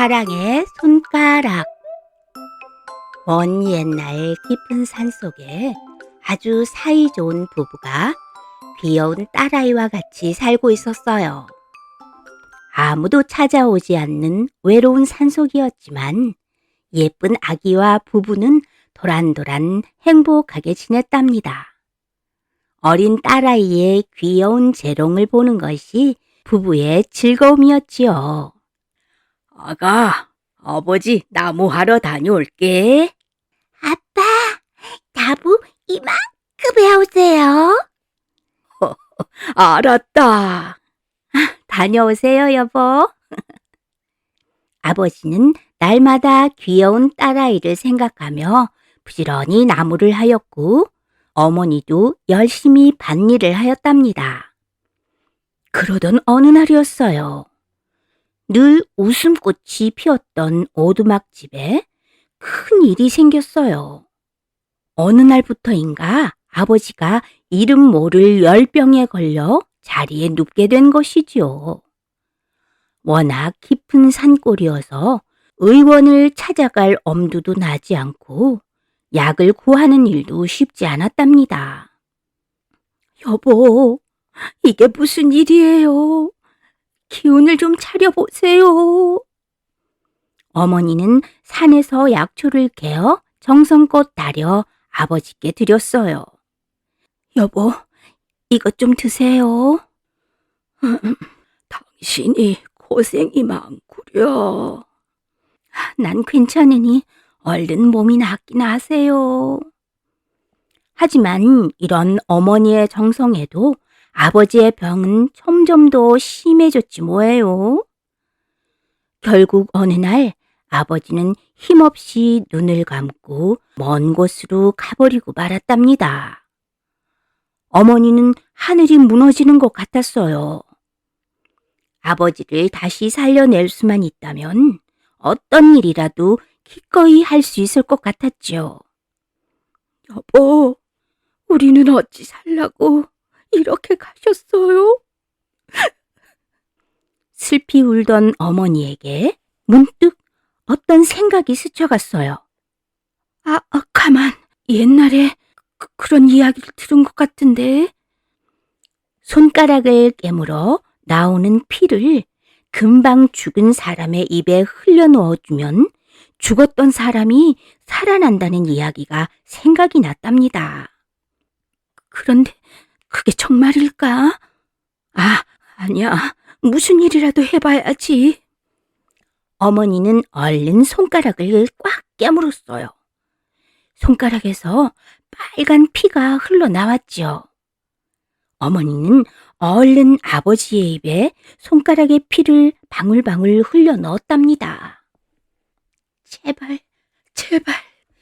사랑의 손가락 먼 옛날 깊은 산 속에 아주 사이좋은 부부가 귀여운 딸아이와 같이 살고 있었어요. 아무도 찾아오지 않는 외로운 산속이었지만 예쁜 아기와 부부는 도란도란 행복하게 지냈답니다. 어린 딸아이의 귀여운 재롱을 보는 것이 부부의 즐거움이었지요. 아가, 아버지 나무하러 다녀올게. 아빠, 나무 이만큼 해오세요. 알았다. 다녀오세요, 여보. 아버지는 날마다 귀여운 딸아이를 생각하며 부지런히 나무를 하였고, 어머니도 열심히 밭일을 하였답니다. 그러던 어느 날이었어요. 늘 웃음꽃이 피었던 오두막집에 큰 일이 생겼어요. 어느 날부터인가 아버지가 이름 모를 열병에 걸려 자리에 눕게 된 것이지요. 워낙 깊은 산골이어서 의원을 찾아갈 엄두도 나지 않고 약을 구하는 일도 쉽지 않았답니다. 여보, 이게 무슨 일이에요? 기운을 좀 차려보세요. 어머니는 산에서 약초를 개어 정성껏 다려 아버지께 드렸어요. 여보, 이것 좀 드세요. 당신이 고생이 많구려. 난 괜찮으니 얼른 몸이 낫긴 하세요. 하지만 이런 어머니의 정성에도 아버지의 병은 점점 더 심해졌지 뭐예요. 결국 어느 날 아버지는 힘없이 눈을 감고 먼 곳으로 가버리고 말았답니다. 어머니는 하늘이 무너지는 것 같았어요. 아버지를 다시 살려낼 수만 있다면 어떤 일이라도 기꺼이 할 수 있을 것 같았죠. 여보, 우리는 어찌 살라고 이렇게 가셨어요? 슬피 울던 어머니에게 문득 어떤 생각이 스쳐갔어요. 아, 아 가만. 옛날에 그, 그런 이야기를 들은 것 같은데. 손가락을 깨물어 나오는 피를 금방 죽은 사람의 입에 흘려 넣어주면 죽었던 사람이 살아난다는 이야기가 생각이 났답니다. 그런데 그게 정말일까? 아, 아니야. 무슨 일이라도 해봐야지. 어머니는 얼른 손가락을 꽉 깨물었어요. 손가락에서 빨간 피가 흘러나왔지요. 어머니는 얼른 아버지의 입에 손가락의 피를 방울방울 흘려 넣었답니다. 제발, 제발,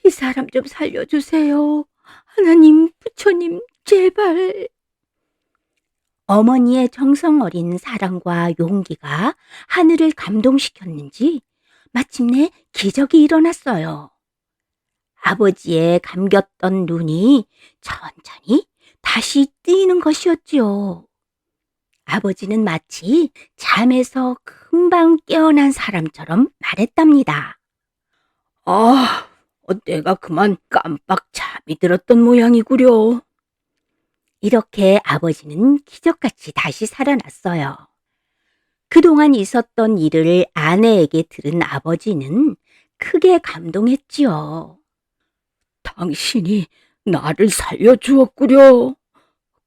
이 사람 좀 살려주세요. 하나님, 부처님, 제발. 어머니의 정성 어린 사랑과 용기가 하늘을 감동시켰는지 마침내 기적이 일어났어요. 아버지의 감겼던 눈이 천천히 다시 뜨이는 것이었지요. 아버지는 마치 잠에서 금방 깨어난 사람처럼 말했답니다. 아, 내가 그만 깜빡 잠이 들었던 모양이구려. 이렇게 아버지는 기적같이 다시 살아났어요. 그동안 있었던 일을 아내에게 들은 아버지는 크게 감동했지요. 당신이 나를 살려주었구려.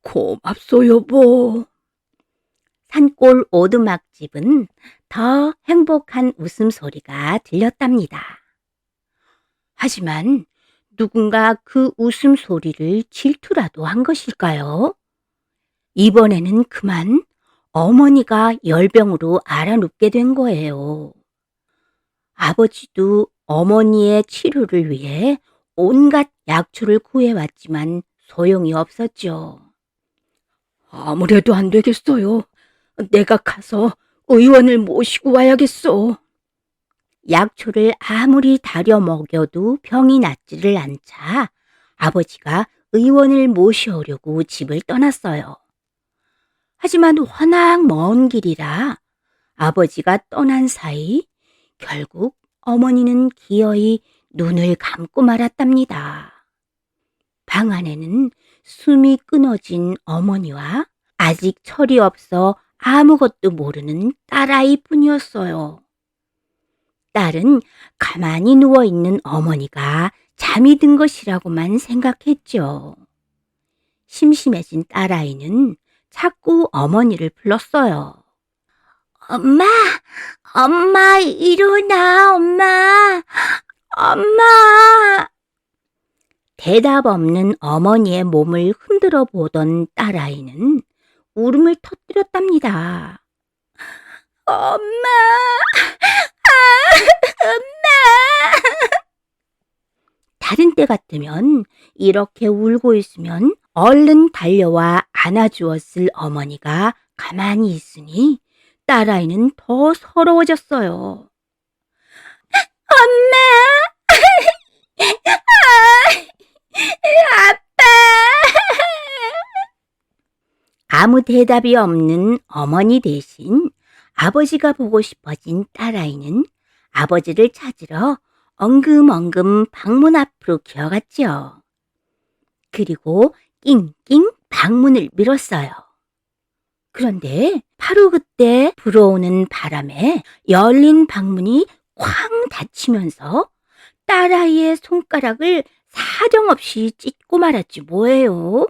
고맙소, 여보. 산골 오두막집은 더 행복한 웃음소리가 들렸답니다. 하지만 누군가 그 웃음소리를 질투라도 한 것일까요? 이번에는 그만 어머니가 열병으로 알아눕게 된 거예요. 아버지도 어머니의 치료를 위해 온갖 약초를 구해왔지만 소용이 없었죠. 아무래도 안 되겠어요. 내가 가서 의원을 모시고 와야겠어. 약초를 아무리 다려 먹여도 병이 낫지를 않자 아버지가 의원을 모셔오려고 집을 떠났어요. 하지만 워낙 먼 길이라 아버지가 떠난 사이 결국 어머니는 기어이 눈을 감고 말았답니다. 방 안에는 숨이 끊어진 어머니와 아직 철이 없어 아무것도 모르는 딸아이 뿐이었어요. 딸은 가만히 누워 있는 어머니가 잠이 든 것이라고만 생각했죠. 심심해진 딸아이는 자꾸 어머니를 불렀어요. 엄마, 엄마, 일어나, 엄마, 엄마. 대답 없는 어머니의 몸을 흔들어 보던 딸아이는 울음을 터뜨렸답니다. 엄마, 아, 엄마. 다른 때 같으면 이렇게 울고 있으면 얼른 달려와 안아주었을 어머니가 가만히 있으니 딸아이는 더 서러워졌어요. 엄마! 아빠! 아무 대답이 없는 어머니 대신 아버지가 보고 싶어진 딸아이는 아버지를 찾으러 엉금엉금 방문 앞으로 기어갔죠. 그리고 낑낑 방문을 밀었어요. 그런데 바로 그때 불어오는 바람에 열린 방문이 쾅 닫히면서 딸아이의 손가락을 사정없이 찢고 말았지 뭐예요.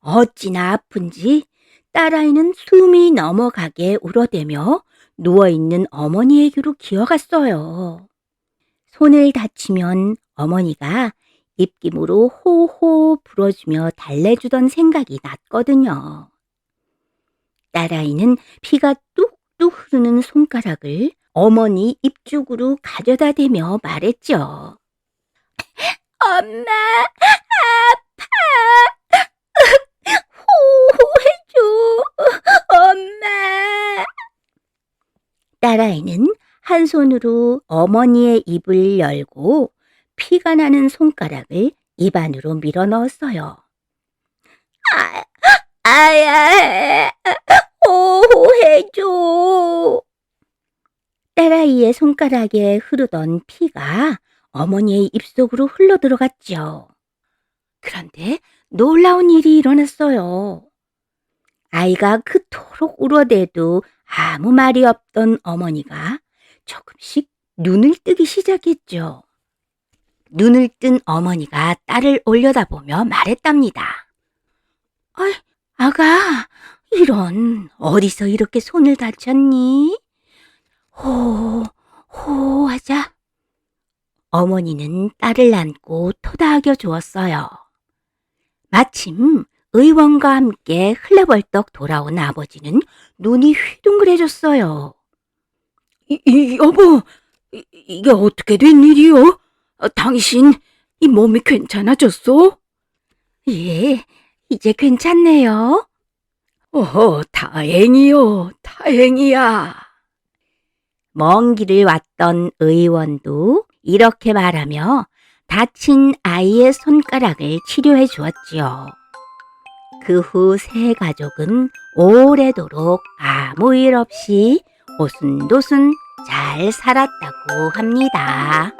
어찌나 아픈지 딸아이는 숨이 넘어가게 울어대며 누워있는 어머니에게로 기어갔어요. 손을 다치면 어머니가 입김으로 호호 불어주며 달래주던 생각이 났거든요. 딸아이는 피가 뚝뚝 흐르는 손가락을 어머니 입 쪽으로 가져다 대며 말했죠. 엄마, 아파. 호호해줘, 엄마. 딸아이는 한 손으로 어머니의 입을 열고 피가 나는 손가락을 입 안으로 밀어 넣었어요. 아, 아야, 호호해줘. 딸아이의 손가락에 흐르던 피가 어머니의 입속으로 흘러 들어갔죠. 그런데 놀라운 일이 일어났어요. 아이가 그토록 울어대도 아무 말이 없던 어머니가 조금씩 눈을 뜨기 시작했죠. 눈을 뜬 어머니가 딸을 올려다보며 말했답니다. 아이, 아가, 이런, 어디서 이렇게 손을 다쳤니? 호, 호 하자. 어머니는 딸을 안고 토닥여 주었어요. 마침 의원과 함께 흘레벌떡 돌아온 아버지는 눈이 휘둥그레졌어요. 이, 이, 여보, 이, 이게 어떻게 된 일이요? 어, 당신, 이 몸이 괜찮아졌어? 예, 이제 괜찮네요. 어, 다행이요, 다행이야. 먼 길을 왔던 의원도 이렇게 말하며 다친 아이의 손가락을 치료해 주었지요. 그 후 세 가족은 오래도록 아무 일 없이 오순도순 잘 살았다고 합니다.